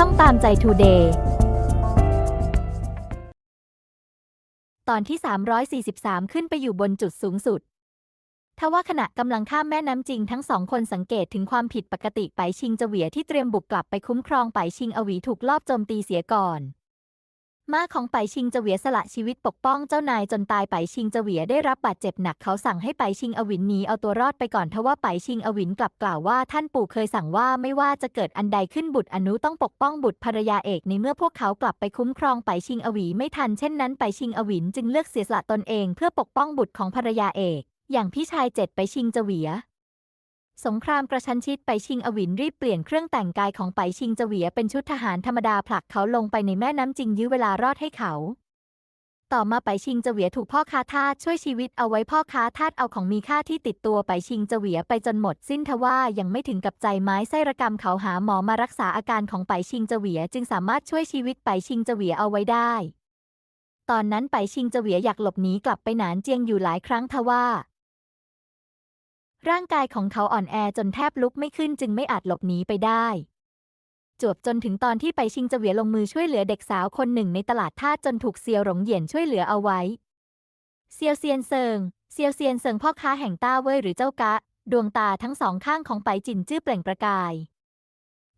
ช่องตามใจทูเดย์ตอนที่ 343 ขึ้นไปอยู่บนจุดสูงสุด ทว่าขณะกำลังข้ามแม่น้ำจริงทั้งสองคนสังเกตถึงความผิดปกติไปชิงเจเหวียที่เตรียมบุกกลับไปคุ้มครองไปชิงอวีถูกลอบโจมตีเสียก่อน ม้าของไปชิงเจเวียสละชีวิตปกป้องเจ้านายจนตายไปชิงเจเวียได้รับบาดเจ็บหนักเขาสั่งให้ไปชิงอวินหนีเอาตัวรอดไปก่อนทว่าไปชิงอวินกลับกล่าวว่าท่านปู่เคยสั่งว่าไม่ว่าจะเกิดอันใดขึ้นบุตรอนุต้องปกป้องบุตรภรรยาเอกในเมื่อพวกเขากลับไปคุ้มครองไปชิงอวีไม่ทันเช่นนั้นไปชิงอวินจึงเลือกเสียสละตนเองเพื่อปกป้องบุตรของภรรยาเอก อย่างพี่ชายเจ็ดไปชิงเจเวีย สงครามกระชั้นชิดไปชิงอวินรีบเปลี่ยนเครื่องแต่งกายของไปชิงเจเวียเป็นชุดทหารธรรมดาผลักเขาลงไปในแม่น้ำจริงยื้อเวลารอดให้เขา ต่อมาไปชิงเจเวียถูกพ่อค้าทาสช่วยชีวิตเอาไว้พ่อค้าทาสเอาของมีค่าที่ติดตัวไปชิงเจเวียไปจนหมดสิ้นทว่ายังไม่ถึงกับใจไม้ไส้ระกรรมเขาหาหมอมารักษาอาการของไปชิงเจเวียจึงสามารถช่วยชีวิตไปชิงเจเวียเอาไว้ได้ ตอนนั้นไปชิงเจเวียอยากหลบหนีกลับไปหนานเจียงอยู่หลายครั้งทว่า ร่างกายของเขาอ่อนแอจนแทบลุกไม่ขึ้นจึงไม่อาจหลบหนีไปได้ จวบจนถึงตอนที่ไปชิงเจเหวียลงมือช่วยเหลือเด็กสาวคนหนึ่งในตลาดท่าจนถูกเซียวหลงเหยียนช่วยเหลือเอาไว้ เซียวเซียนเซิง เซียวเซียนเซิงพ่อค้าแห่งต้าเว่ยหรือเจ้ากะ ดวงตาทั้งสองข้างของไปจินจื้อเปล่งประกาย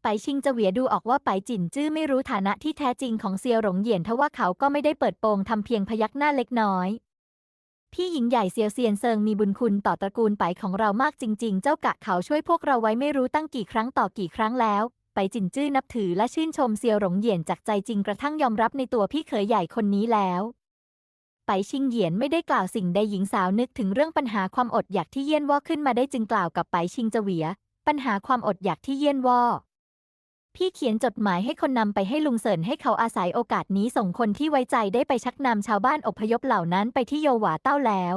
ไปชิงเจเหวียดูออกว่าไปจินจื้อไม่รู้ฐานะที่แท้จริงของเซียวหลงเหยียนทว่าเขาก็ไม่ได้เปิดโปงทำเพียงพยักหน้าเล็กน้อย พี่หญิงใหญ่เซียวเซียนเซิงมีบุญคุณต่อตระกูลไปของเรามากจริง ๆ เจ้ากะเขาช่วยพวกเราไว้ไม่รู้ตั้งกี่ครั้งต่อกี่ครั้งแล้ว ไปจินจื้อนับถือและชื่นชมเซียวหลงเหยียนจากใจจริงกระทั่งยอมรับในตัวพี่เขยใหญ่คนนี้แล้วไปชิงเหยียนไม่ได้กล่าวสิ่งใดหญิงสาวนึกถึงเรื่องปัญหาความอดอยากที่เยี่ยนว่าขึ้นมาได้จึงกล่าวกับไปชิงเจเหวีย ปัญหาความอดอยากที่เยี่ยนว่า พี่เขียนจดหมายให้คนนำไปให้ลุงเสินให้เขาอาศัยโอกาสนี้ส่งคนที่ไว้ใจได้ไปชักนำชาวบ้านอพยพเหล่านั้นไปที่โยหวาเต้าแล้ว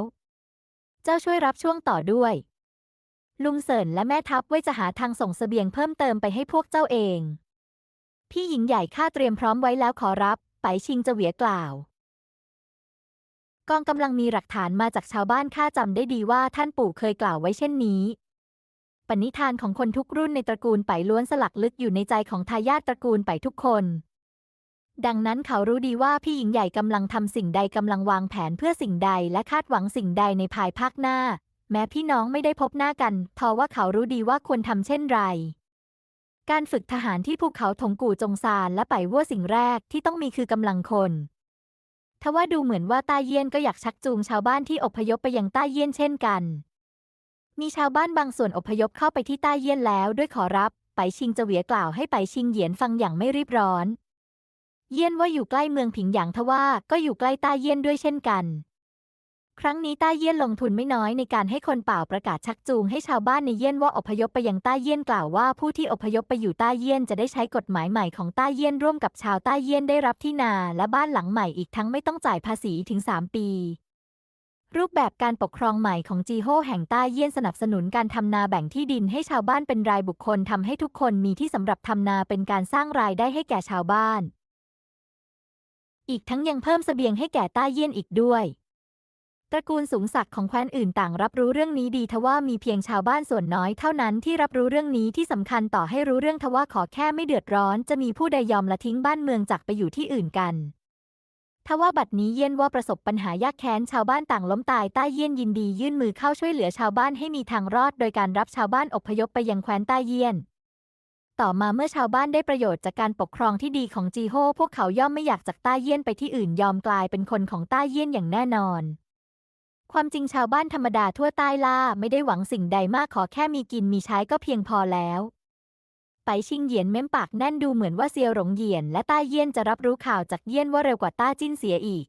เจ้าช่วยรับช่วงต่อด้วย ลุงเสินและแม่ทัพไว้จะหาทางส่งเสบียงเพิ่มเติมไปให้พวกเจ้าเอง พี่หญิงใหญ่ข้าเตรียมพร้อมไว้แล้วขอรับ ไปชิงเจเหวียกล่าว กองกำลังมีหลักฐานมาจากชาวบ้านข้าจำได้ดีว่าท่านปู่เคยกล่าวไว้เช่นนี้ ปณิธานของคนทุกรุ่นในตระกูลไปล้วนสลักลึกอยู่ในใจของทายาทตระกูลไปทุกคน ดังนั้นเขารู้ดีว่าพี่หญิงใหญ่กำลังทำสิ่งใดกำลังวางแผนเพื่อสิ่งใดและคาดหวังสิ่งใดในภายภาคหน้า แม้พี่น้องไม่ได้พบหน้ากัน ทว่าเขารู้ดีว่าควรทำเช่นไรการฝึกทหารที่ภูเขาถงกู่จงซานและไปวัวสิ่งแรกที่ต้องมีคือกำลังคนทว่าดูเหมือนว่าต้าเยี่ยนก็อยากชักจูงชาวบ้านที่อพยพไปยังต้าเยี่ยนเช่นกัน มีชาวบ้านบางส่วนอพยพเข้าไปที่ใต้เยี่ยนแล้วด้วยขอรับ ไปชิงเจเหวียกล่าวให้ไปชิงเหยียนฟังอย่างไม่รีบร้อน เยี่ยนว่าอยู่ใกล้เมืองผิงหยางทว่าก็อยู่ใกล้ใต้เยี่ยนด้วยเช่นกัน ครั้งนี้ใต้เยี่ยนลงทุนไม่น้อยในการให้คนเป่าประกาศชักจูงให้ชาวบ้านในเยี่ยนว่าอพยพไปยังใต้เยี่ยนกล่าวว่าผู้ที่อพยพไปอยู่ใต้เยี่ยนจะได้ใช้กฎหมายใหม่ของใต้เยี่ยนร่วมกับชาวใต้เยี่ยนได้รับที่นาและบ้านหลังใหม่อีกทั้งไม่ต้องจ่ายภาษีถึง 3 ปี รูปแบบการปกครองใหม่ของจีโฮแห่งใต้เยี่ยนสนับสนุนการทำนาแบ่งที่ดินให้ชาวบ้านเป็นรายบุคคลทำให้ทุกคนมีที่สำหรับทำนาเป็นการสร้างรายได้ให้แก่ชาวบ้าน อีกทั้งยังเพิ่มเสบียงให้แก่ใต้เยี่ยนอีกด้วยตระกูลสูงศักดิ์ของแคว้นอื่นต่างรับรู้เรื่องนี้ดีทว่ามีเพียงชาวบ้านส่วนน้อยเท่านั้นที่รับรู้เรื่องนี้ที่สำคัญต่อให้รู้เรื่องทว่าขอแค่ไม่เดือดร้อน จะมีผู้ใดยอมละทิ้งบ้านเมืองจากไปอยู่ที่อื่นกัน ทว่าบัดนี้เยี่ยนว่าประสบปัญหายากแค้นชาวบ้านต่างล้มตายใต้เยี่ยนยินดียื่นมือเข้าช่วยเหลือชาวบ้านให้มีทางรอด โดยการรับชาวบ้านอพยพไปยังแคว้นใต้เยี่ยน ต่อมาเมื่อชาวบ้านได้ประโยชน์จากการปกครองที่ดีของจีโฮพวกเขาย่อมไม่อยากจากใต้เยี่ยนไปที่อื่นยอมกลายเป็นคนของใต้เยี่ยนอย่างแน่นอน ความจริงชาวบ้านธรรมดาทั่วใต้ล่าไม่ได้หวังสิ่งใดมากขอแค่มีกินมีใช้ก็เพียงพอแล้ว ไปชิงเหยียนเม้มปากแน่นดูเหมือนว่าเซียวหลงเหยียนและต้าเยี่ยนจะรับรู้ข่าวจากเยี่ยนว่าเร็วกว่าต้าจิ้นเสียอีก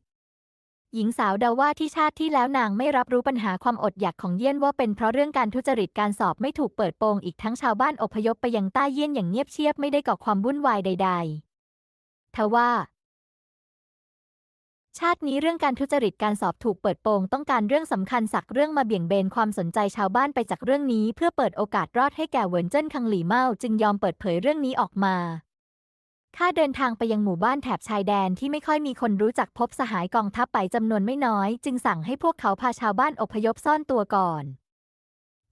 หญิงสาวเดาว่าที่ชาติที่แล้วนางไม่รับรู้ปัญหาความอดอยากของเยี่ยนว่าเป็นเพราะเรื่องการทุจริตการสอบไม่ถูกเปิดโปงอีกทั้งชาวบ้านอพยพไปยังต้เยี่ยนอย่างเงียบเชียบไม่ได้ก่อความวุ่นวายใด ๆ ทว่า ชาตินี้เรื่องการทุจริตการสอบถูกเปิดโปงต้องการเรื่องสำคัญสักเรื่องมาเบี่ยงเบนความสนใจชาวบ้านไปจากเรื่องนี้ เพื่อเปิดโอกาสรอดให้แก่เวินเจิ้นคังหลี่เมาจึงยอมเปิดเผยเรื่องนี้ออกมาข้าเดินทางไปยังหมู่บ้านแถบชายแดนที่ไม่ค่อยมีคนรู้จักพบสหายกองทัพไปจำนวนไม่น้อย จึงสั่งให้พวกเขาพาชาวบ้านอพยพซ่อนตัวก่อน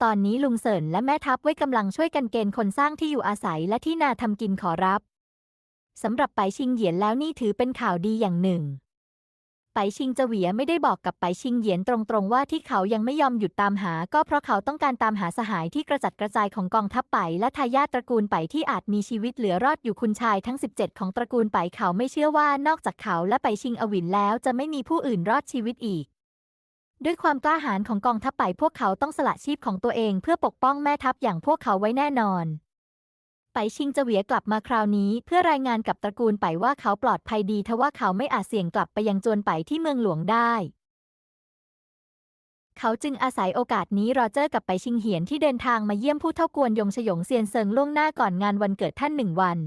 ตอนนี้ลุงเสินและแม่ทัพไว้กำลังช่วยกันเกณฑ์คนสร้างที่อยู่อาศัยและที่นาทำกินขอรับสำหรับไปชิงเหยียนแล้วนี่ถือเป็นข่าวดีอย่างหนึ่ง ไปชิงเจวียไม่ได้บอกกับไปชิงเหยียนตรงๆว่าที่เขายังไม่ยอมหยุดตามหา ก็เพราะเขาต้องการตามหาสหายที่กระจัดกระจายของกองทัพไป และทายาทตระกูลไปที่อาจมีชีวิตเหลือรอดอยู่คุณชายทั้ง 17 ของตระกูลไปเขาไม่เชื่อว่านอกจากเขาและไปชิงอวินแล้วจะไม่มีผู้อื่นรอดชีวิตอีก ด้วยความกล้าหาญของกองทัพไปพวกเขาต้องสละชีพของตัวเองเพื่อปกป้องแม่ทัพอย่างพวกเขาไว้แน่นอน ไปชิงเจาเหวียกลับมาคราวนี้ เพื่อรายงานกับตระกูลไปว่าเขาปลอดภัยดีทว่าเขาไม่อาจเสี่ยงกลับไปยังจวนไปที่เมืองหลวงได้ เขาจึงอาศัยโอกาสนี้รอเจอกับไปชิงเหียนที่เดินทางมาเยี่ยมผู้เท่ากวนยงฉยงเซียนเซิงล่วงหน้าก่อนงานวันเกิดท่านหนึ่งวัน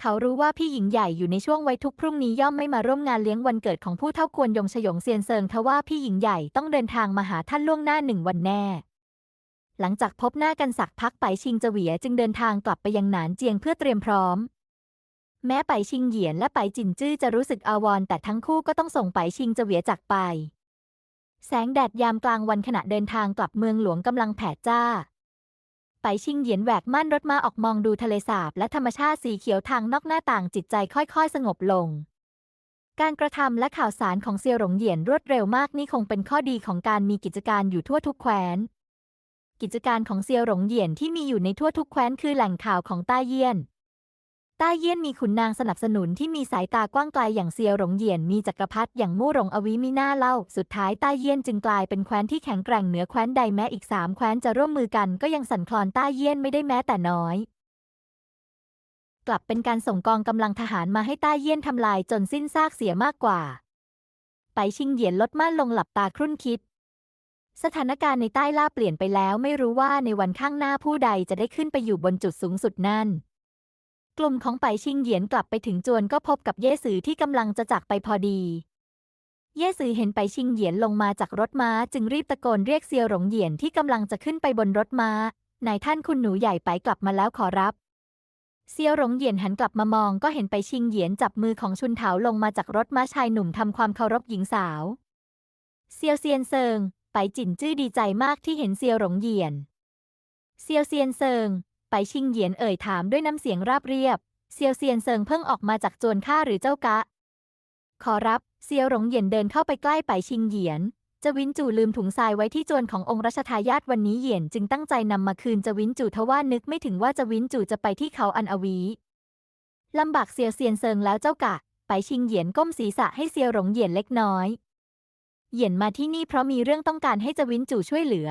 เขารู้ว่าพี่หญิงใหญ่อยู่ในช่วงไว้ทุกพรุ่งนี้ย่อมไม่มาร่วมงานเลี้ยงวันเกิดของผู้เท่ากวนยงฉยงเซียนเซิงทว่าพี่หญิงใหญ่ต้องเดินทางมาหาท่านล่วงหน้าหนึ่งวันแน่ หลังจากพบหน้ากันสักพักไปชิงเจวียจึงเดินทางกลับไปยังหนานเจียงเพื่อเตรียมพร้อม แม้ไปชิงเหยียนและไปจินจื้อจะรู้สึกอาวร์แต่ทั้งคู่ก็ต้องส่งไปชิงเจวียจากไป แสงแดดยามกลางวันขณะเดินทางกลับเมืองหลวงกำลังแผดจ้า ไปชิงเหยียนแหวกม่านรถมาออกมองดูทะเลสาบและธรรมชาติสีเขียวทางนอกหน้าต่างจิตใจค่อยๆ สงบลงการกระทำและข่าวสารของเซียวหลงเหยียนรวดเร็วมากนี่คงเป็นข้อดีของการมีกิจการอยู่ทั่วทุกแคว้น กิจการของเซียวหลงเหยียนที่มีอยู่ในทั่วทุกแคว้นคือแหล่งข่าวของต้าเยี่ยน ต้าเยี่ยนมีขุนนางสนับสนุนที่มีสายตากว้างไกลอย่างเซียวหลงเหยียนมีจักรพรรดิอย่างมู่หลงอวิมีหน้าเล่า สุดท้ายต้าเยี่ยนจึงกลายเป็นแคว้นที่แข็งแกร่งเหนือแคว้นใดแม้อีกสามแคว้นจะร่วมมือกันก็ยังสั่นคลอนต้าเยี่ยนไม่ได้แม้แต่น้อยกลับเป็นการส่งกองกำลังทหารมาให้ต้าเยี่ยนทำลายจนสิ้นซากเสียมากกว่า ไปชิงเหยียนลดม่านลงหลับตาครุ่นคิด สถานการณ์ในใต้ล่าเปลี่ยนไปแล้วไม่รู้ว่าในวันข้างหน้าผู้ใดจะได้ขึ้นไปอยู่บนจุดสูงสุดนั่น กลุ่มของไปชิงเหยียนกลับไปถึงจวนก็พบกับเย่สือที่กำลังจะจากไปพอดี เย่สือเห็นไปชิงเหยียนลงมาจากรถม้าจึงรีบตะโกนเรียกเซียวหลงเหยียนที่กำลังจะขึ้นไปบนรถม้านายท่านคุณหนูใหญ่ไปกลับมาแล้วขอรับเซียวหลงเหยียนหันกลับมามองก็เห็นไปชิงเหยียนจับมือของชุนเถาลงมาจากรถม้าชายหนุ่มทำความเคารพหญิงสาว เซียวเซียนเซิง ไปจินจื้อดีใจมากที่เห็นเซียวหลงเหยียน เซียวเซียนเซิง ไปชิงเหยียนเอ่ยถามด้วยน้ำเสียงราบเรียบ เซียวเซียนเซิงเพิ่งออกมาจากโจวนข้าหรือเจ้ากะ ขอรับ เซียวหลงเหยียนเดินเข้าไปใกล้ไปชิงเหยียนจวินจู่ลืมถุงทรายไว้ที่จวนขององค์รัชทายาทวันนี้เหยียนจึงตั้งใจนำมาคืนจวินจู่ทว่านึกไม่ถึงว่าจวินจู่จะไปที่เขาอันอวีลำบากเซียวเซียนเซิงแล้วเจ้ากะ ไปชิงเหยียนก้มศีรษะให้เซียวหลงเหยียนเล็กน้อย เหยียนมาที่นี่เพราะมีเรื่องต้องการให้จวินจู่ช่วยเหลือ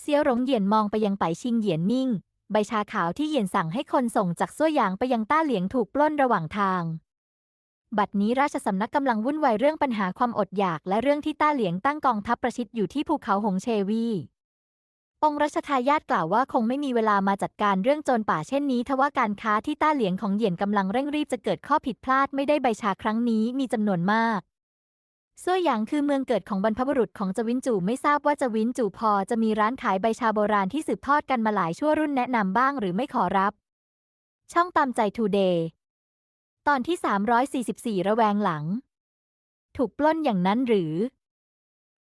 เซียวหลงเหยียนมองไปยังไปชิงเหยียนนิ่ง ใบชาขาวที่เหยียนสั่งให้คนส่งจากซั่วหยางไปยังต้าเหลียงถูกปล้นระหว่างทาง บัดนี้ราชสำนักกำลังวุ่นวายเรื่องปัญหาความอดอยาก และเรื่องที่ต้าเหลียงตั้งกองทัพประชิดอยู่ที่ภูเขาหงเชวี องค์รัชทายาทกล่าวว่าคงไม่มีเวลามาจัดการเรื่องโจรป่าเช่นนี้ทว่าการค้าที่ต้าเหลียงของเหยียนกำลังเร่งรีบจะเกิดข้อผิดพลาดไม่ได้ใบชาครั้งนี้มีจำนวนมาก ซั่วหยางคือเมืองเกิดของบรรพบุรุษของจวินจู่ไม่ทราบว่าจวินจู่พอจะมีร้านขายใบชาโบราณที่สืบทอดกันมาหลายชั่วรุ่นแนะนำบ้างหรือไม่ขอรับ ช่องตามใจทูเดย์ตอนที่ 344 ระแวงหลัง ถูกปล้นอย่างนั้นหรือ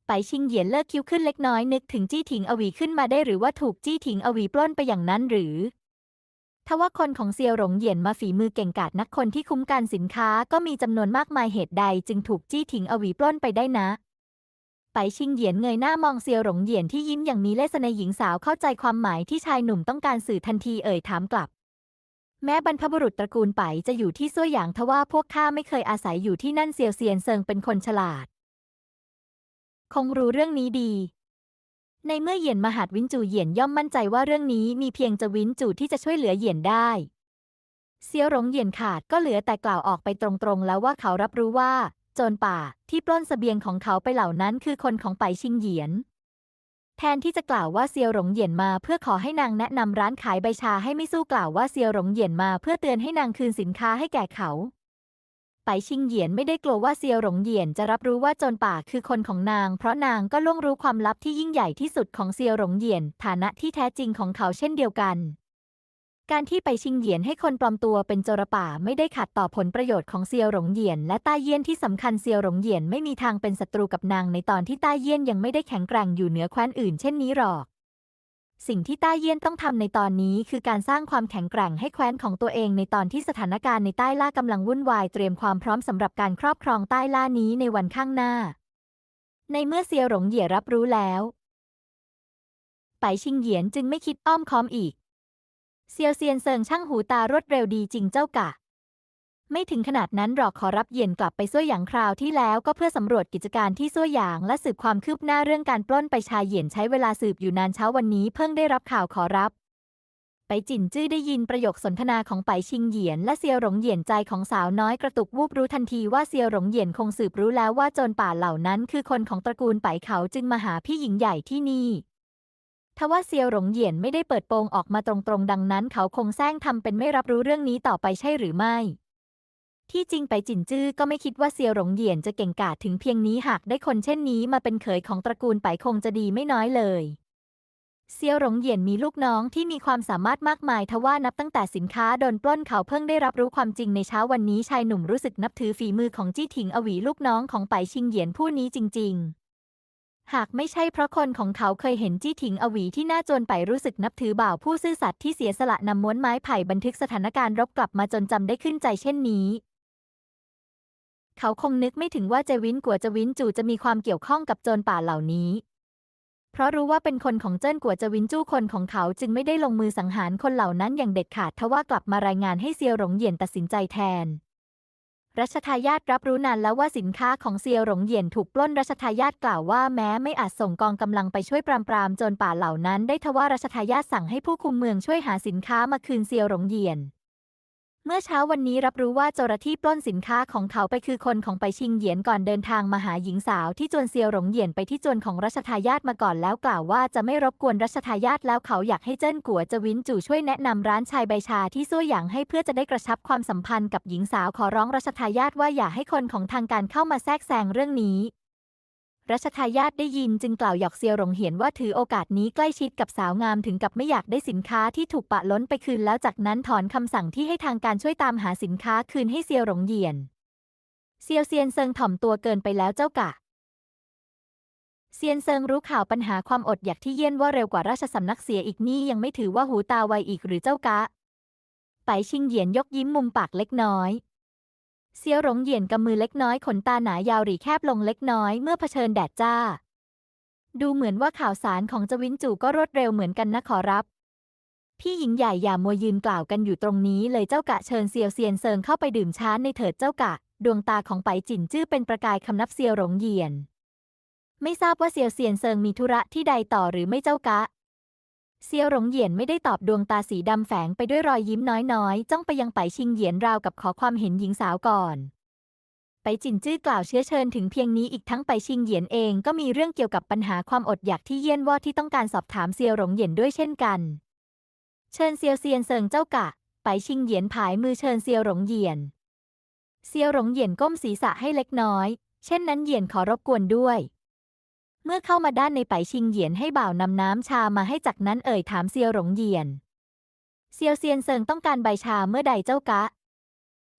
ไปชิงเหยียนเลิกคิ้วขึ้นเล็กน้อยนึกถึงจี้ถิงอวีขึ้นมาได้หรือว่าถูกจี้ถิงอวีปล้นไปอย่างนั้นหรือ ว่าคนของเซียวหลงเหยียนมาฝีมือเก่งกาจนักคนที่คุ้มกันสินค้าก็มีจำนวนมากมายเหตุใดจึงถูกจี้ถิงอวีปล้นไปได้นะ ไปชิงเหยียนเงยหน้ามองเซียวหลงเหยียนที่ยิ้มอย่างมีเลสในหญิงสาวเข้าใจความหมายที่ชายหนุ่มต้องการสื่อทันทีเอ่ยถามกลับ แม้บรรพบุรุษตระกูลไปจะอยู่ที่ซั่วหยางทว่าพวกข้าไม่เคยอาศัยอยู่ที่นั่นเซียวเซียนเซิงเป็นคนฉลาด คงรู้เรื่องนี้ดี ในเมื่อเหยียนมหาดวินจูเหยียนย่อมมั่นใจว่าเรื่องนี้มีเพียงจะวินจูที่จะช่วยเหลือเหยียนได้ เซียวหลงเหยียนขาดก็เหลือแต่กล่าวออกไปตรงๆ แล้วว่าเขารับรู้ว่า โจรป่าที่ปล้นเสบียงของเขาไปเหล่านั้นคือคนของไปชิงเหยียน แทนที่จะกล่าวว่าเซียวหลงเหยียนมาเพื่อขอให้นางแนะนำร้านขายใบชาให้ไม่สู้กล่าวว่าเซียวหลงเหยียนมาเพื่อเตือนให้นางคืนสินค้าให้แก่เขา ชิงเหยียนไม่ได้กลัวว่าเซียวหลงเหยียนจะรับรู้ว่าโจรป่าคือคนของนาง เพราะนางก็ล่วงรู้ความลับที่ยิ่งใหญ่ที่สุดของเซียวหลงเหยียน ฐานะที่แท้จริงของเขาเช่นเดียวกัน การที่ไปชิงเหยียนให้คนปลอมตัวเป็นโจรป่าไม่ได้ขัดต่อผลประโยชน์ของเซียวหลงเหยียน และต้าเยี่ยนที่สำคัญเซียวหลงเหยียนไม่มีทางเป็นศัตรูกับนางในตอนที่ต้าเยี่ยนยังไม่ได้แข็งแกร่งอยู่เหนือแคว้นอื่นเช่นนี้หรอก สิ่งที่ต้าเยี่ยนต้องทำในตอนนี้คือการสร้างความแข็งแกร่งให้แคว้นของตัวเองในตอนที่สถานการณ์ในใต้ล่ากำลังวุ่นวายเตรียมความพร้อมสำหรับการครอบครองใต้ล่านี้ในวันข้างหน้า ในเมื่อเซียวหลงเหยี่ยรับรู้แล้วไปชิงเหยียนจึงไม่คิดอ้อมค้อมอีก เซียวเซียนเซิงช่างหูตารวดเร็วดีจริงเจ้ากะ ไม่ถึงขนาดนั้นหรอกขอรับเยียนกลับไปซัวหยางคราวที่แล้วก็เพื่อสำรวจกิจการที่ซัวหยางและสืบความคืบหน้าเรื่องการปล้นไปชายเยียนใช้เวลาสืบอยู่นานเช้าวันนี้เพิ่งได้รับข่าวขอรับ ไปจินจื้อได้ยินประโยคสนทนาของไปชิงเหยียน และเซียวหลงเหยียนใจของสาวน้อยกระตุกวูบรู้ทันทีว่าเซียวหลงเหยียนคงสืบรู้แล้วว่าโจรป่าเหล่านั้น คือคนของตระกูลไปเขาจึงมาหาพี่หญิงใหญ่ที่นี่ทว่าเซียวหลงเหยียนไม่ได้เปิดโปงออกมาตรงๆ ดังนั้น เขาคงแซงทำเป็นไม่รับรู้เรื่องนี้ต่อไปใช่หรือไม่ ที่จริงไปจินจื้อก็ไม่คิดว่าเซียวหลงเหยียนจะเก่งกาจถึงเพียงนี้หากได้คนเช่นนี้มาเป็นเขยของตระกูลไปคงจะดีไม่น้อยเลยเซียวหลงเหยียนมีลูกน้องที่มีความสามารถมากมายทว่านับตั้งแต่สินค้าโดนปล้นเขาเพิ่งได้รับรู้ความจริงในเช้าวันนี้ชายหนุ่มรู้สึกนับถือฝีมือของจี้ถิงอวีลูกน้องของไปชิงเหยียนผู้นี้จริง ๆ หากไม่ใช่เพราะคนของเขาเคยเห็นจี้ถิงอวีที่น้าจวนไปรู้สึกนับถือบ่าวผู้ซื่อสัตย์ที่เสียสละนำม้วนไม้ไผ่บันทึกสถานการณ์รบกลับมาจนจำได้ขึ้นใจเช่นนี้ เขาคงนึกไม่ถึงว่าเจวินกัวเจวินจู่จะมีความเกี่ยวข้องกับโจรป่าเหล่านี้ เพราะรู้ว่าเป็นคนของเจิ้นกัวเจวินจู้คนของเขาจึงไม่ได้ลงมือสังหารคนเหล่านั้นอย่างเด็ดขาดทว่ากลับมารายงานให้เซียวหลงเหยียนตัดสินใจแทนรัชทายาทรับรู้นานแล้วว่าสินค้าของเซียวหลงเหยียนถูกปล้นรัชทายาทกล่าวว่าแม้ไม่อาจส่งกองกำลังไปช่วยปรามปรามโจรป่าเหล่านั้น ได้ทว่ารัชทายาทสั่งให้ผู้คุมเมืองช่วยหาสินค้ามาคืนเซียวหลงเหยียน เมื่อเช้าวันนี้รับรู้ว่าโจรที่ปล้นสินค้าของเขาไปคือคนของไปชิงเหยียนก่อนเดินทางมาหาหญิงสาวที่จวนเซียวหลงเหยียนไปที่จวนของรัชทายาทมาก่อนแล้วกล่าวว่าจะไม่รบกวนรัชทายาทแล้วเขาอยากให้เจิ้นกัวจวินจู่ช่วยแนะนำร้านชายใบชาที่ซั่วหยางให้เพื่อจะได้กระชับความสัมพันธ์กับหญิงสาวขอร้องรัชทายาทว่าอย่าให้คนของทางการเข้ามาแทรกแซงเรื่องนี้ รัชทายาทได้ยินจึงกล่าวหยอกเซียวหลงเหียนว่าถือโอกาสนี้ใกล้ชิดกับสาวงามถึงกับไม่อยากได้สินค้าที่ถูกปะล้นไปคืนแล้วจากนั้นถอนคำสั่งที่ให้ทางการช่วยตามหาสินค้าคืนให้เซียวหลงเหียน เซียวเซียนเซิงถ่อมตัวเกินไปแล้วเจ้ากะเซียนเซิงรู้ข่าวปัญหาความอดอยากที่เยี่ยนว่าเร็วกว่าราชสำนักเสียอีกนี่ยังไม่ถือว่าหูตาไวอีกหรือเจ้ากะ ไปชิงเหยียนยกยิ้มมุมปากเล็กน้อย เซียวหลงเหยียนกำมือเล็กน้อยขนตาหนายาวหรีแคบลงเล็กน้อยเมื่อเผชิญแดดจ้า ดูเหมือนว่าข่าวสารของจวินจู่ก็รวดเร็วเหมือนกันนะขอรับ พี่หญิงใหญ่อย่ามัวยืนกล่าวกันอยู่ตรงนี้เลยเจ้ากะเชิญเซียวเซียนเซิงเข้าไปดื่มช้าในเถิดเจ้ากะ ดวงตาของไปจินจื้อเป็นประกายคำนับเซียวหลงเหยียน ไม่ทราบว่าเซียวเซียนเซิงมีธุระที่ใดต่อหรือไม่เจ้ากะ เซียวหลงเหยียนไม่ได้ตอบดวงตาสีดำแฝงไปด้วยรอยยิ้มน้อยๆ จ้องไปยังไปชิงเหยียนราวกับขอความเห็นหญิงสาวก่อน ไปจินจื้อกล่าวเชื้อเชิญถึงเพียงนี้อีกทั้งไปชิงเหยียนเองก็มีเรื่องเกี่ยวกับปัญหาความอดอยากที่เยี่ยนว่าที่ต้องการสอบถามเซียวหลงเหยียนด้วยเช่นกัน เชิญเซียวเซียนเซิงเจ้ากะ ไปชิงเหยียนผายมือเชิญเซียวหลงเหยียน เซียวหลงเหยียนก้มศีรษะให้เล็กน้อย เช่นนั้นเหยียนขอรบกวนด้วย เมื่อเข้ามาด้านในไปชิงเหยียนให้บ่าวนำน้ำชามาให้จากนั้นเอ่ยถามเซียวหลงเหยียน เซียวเซียนเซิงต้องการใบชาเมื่อใดเจ้ากะ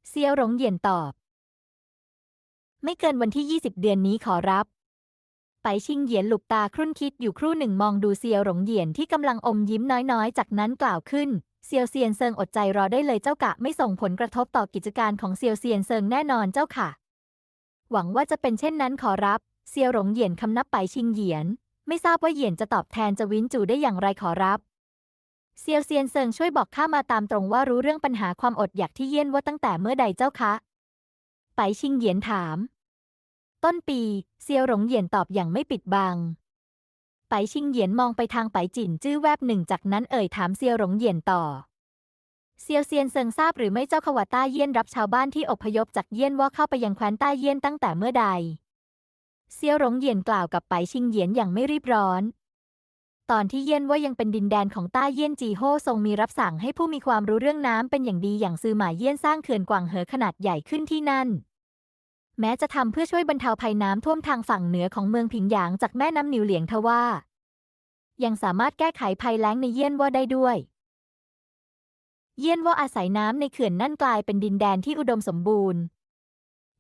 เซียวหลงเหยียนตอบ ไม่เกินวันที่ 20 เดือนนี้ขอรับไปชิงเหยียนหลุบตาครุ่นคิดอยู่ครู่หนึ่งมองดูเซียวหลงเหยียนที่กำลังอมยิ้มน้อยๆ จากนั้นกล่าวขึ้น เซียวเซียนเซิงอดใจรอได้เลยเจ้ากะไม่ส่งผลกระทบต่อกิจการของเซียวเซียนเซิงแน่นอนเจ้าค่ะ หวังว่าจะเป็นเช่นนั้นขอรับ เซียวหลงเหยียนคำนับไปชิงเหยียน ไม่ทราบว่าเหยียนจะตอบแทนจวินจูได้อย่างไรขอรับ เซียวเซียนเซิงช่วยบอกข้ามาตามตรงว่ารู้เรื่องปัญหาความอดอยากที่เยี่ยนว่าตั้งแต่เมื่อใดเจ้าคะ ไปชิงเหยียนถาม ต้นปี เซียวหลงเหยียนตอบอย่างไม่ปิดบัง ไปชิงเหยียนมองไปทางไปจินจื้อแวบหนึ่งจากนั้นเอ่ยถามเซียวหลงเหยียนต่อเซียวเซียนเซิงทราบหรือไม่เจ้าขวาต้าเยี่ยนรับชาวบ้านที่อพยพจากเยี่ยนว่าเข้าไปยังแคว้นต้าเยี่ยนตั้งแต่เมื่อใด เซียวหลงเหยียนกล่าวกับไปชิงเหยียนอย่างไม่รีบร้อน ตอนที่เยี่ยนว่ายังเป็นดินแดนของต้าเยี่ยนจีโฮทรงมีรับสั่งให้ผู้มีความรู้เรื่องน้ำเป็นอย่างดีอย่างซือหมาเยี่ยนสร้างเขื่อนกวางเหอขนาดใหญ่ขึ้นที่นั่น แม้จะทำเพื่อช่วยบรรเทาภัยน้ำท่วมทางฝั่งเหนือของเมืองผิงหยางจากแม่น้ำหนิวเหลียงทว่า ยังสามารถแก้ไขภัยแล้งในเยี่ยนว่าได้ด้วย เยี่ยนว่าอาศัยน้ำในเขื่อนนั่นกลายเป็นดินแดนที่อุดมสมบูรณ์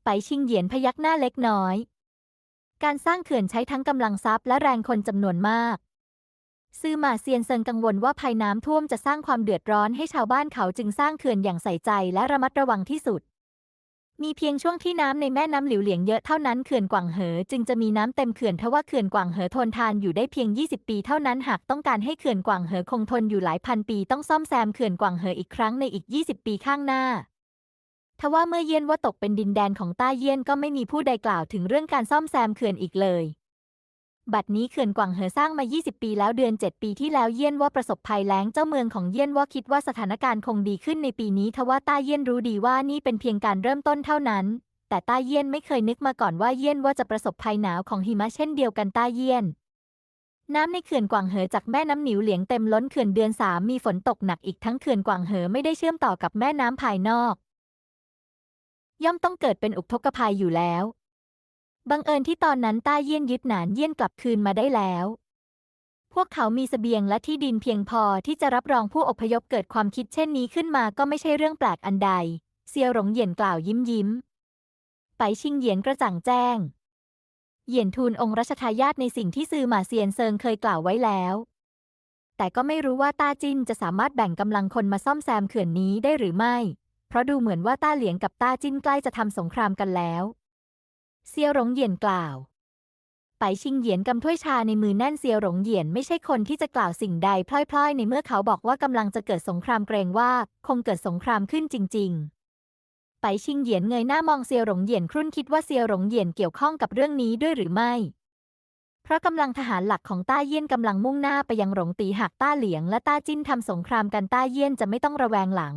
ไปชิงเหยียนพยักหน้าเล็กน้อย การสร้างเขื่อนใช้ทั้งกำลังทรัพย์และแรงคนจำนวนมาก ซื่อมาเซียนเซิงกังวลว่าภัยน้ำท่วมจะสร้างความเดือดร้อนให้ชาวบ้านเขาจึงสร้างเขื่อนอย่างใส่ใจและระมัดระวังที่สุด มีเพียงช่วงที่น้ำในแม่น้ำหลิวเหลียงเยอะเท่านั้นเขื่อนกวางเหอจึงจะมีน้ำเต็มเขื่อนทว่าเขื่อนกวางเหอทนทานอยู่ได้เพียง 20 ปีเท่านั้นหากต้องการให้เขื่อนกวางเหอคงทนอยู่หลายพันปีต้องซ่อมแซมเขื่อนกวางเหออีกครั้งในอีก 20 ปีข้างหน้า ทว่าเมื่อเยี่ยนว่าตกเป็นดินแดนของต้าเยี่ยนก็ไม่มีผู้ใดกล่าวถึงเรื่องการซ่อมแซมเขื่อนอีกเลย บัดนี้เขื่อนกวางเหอสร้างมา 20 ปีแล้วเดือน 7 ปีที่แล้วเยี่ยนว่าประสบภัยแล้งเจ้าเมืองของเยี่ยนว่าคิดว่าสถานการณ์คงดีขึ้นในปีนี้ทว่าต้าเยี่ยนรู้ดีว่านี่เป็นเพียงการเริ่มต้นเท่านั้น แต่ต้าเยี่ยนไม่เคยนึกมาก่อนว่าเยี่ยนว่าจะประสบภัยหนาวของหิมะเช่นเดียวกันต้าเยี่ยนน้ำในเขื่อนกวางเหอจากแม่น้ำหนิวเหลียงเต็มล้นเขื่อนเดือนสามมีฝนตกหนักอีกทั้งเขื่อนกวางเหอไม่ได้เชื่อมต่อกับแม่น้ำภายนอก ย่อมต้องเกิดเป็นอุทกภัยอยู่แล้ว บังเอิญที่ตอนนั้นต้าเยี่ยนยึดหนานเยี่ยนกลับคืนมาได้แล้ว พวกเขามีเสบียงและที่ดินเพียงพอที่จะรับรองผู้อพยพเกิดความคิดเช่นนี้ขึ้นมาก็ไม่ใช่เรื่องแปลกอันใด เซียวหลงเหยียนกล่าวยิ้มยิ้ม ไปชิงเหยียนกระจ่างแจ้ง เหยียนทูลองค์รัชทายาทในสิ่งที่ซือหมาเซียนเซิงเคยกล่าวไว้แล้วแต่ก็ไม่รู้ว่าต้าจินจะสามารถแบ่งกำลังคนมาซ่อมแซมเขื่อนนี้ได้หรือไม่ เพราะดูเหมือนว่าต้าเหลียงกับต้าจิ้นใกล้จะทำสงครามกันแล้ว เซียวหลงเหยียนกล่าว ไปชิงเหยียนกำถ้วยชาในมือแน่นเซียวหลงเหยียนไม่ใช่คนที่จะกล่าวสิ่งใดพล่อยๆ ในเมื่อเขาบอกว่ากำลังจะเกิดสงครามเกรงว่าคงเกิดสงครามขึ้นจริง ๆ ไปชิงเหยียนเงยหน้ามองเซียวหลงเหยียนครุ่นคิดว่าเซียวหลงเหยียนเกี่ยวข้องกับเรื่องนี้ด้วยหรือไม่เพราะกำลังทหารหลักของต้าเยี่ยนกำลังมุ่งหน้าไปยังหลงตีหากต้าเหลียงและต้าจิ้นทำสงครามกันต้าเยี่ยนจะไม่ต้องระแวงหลัง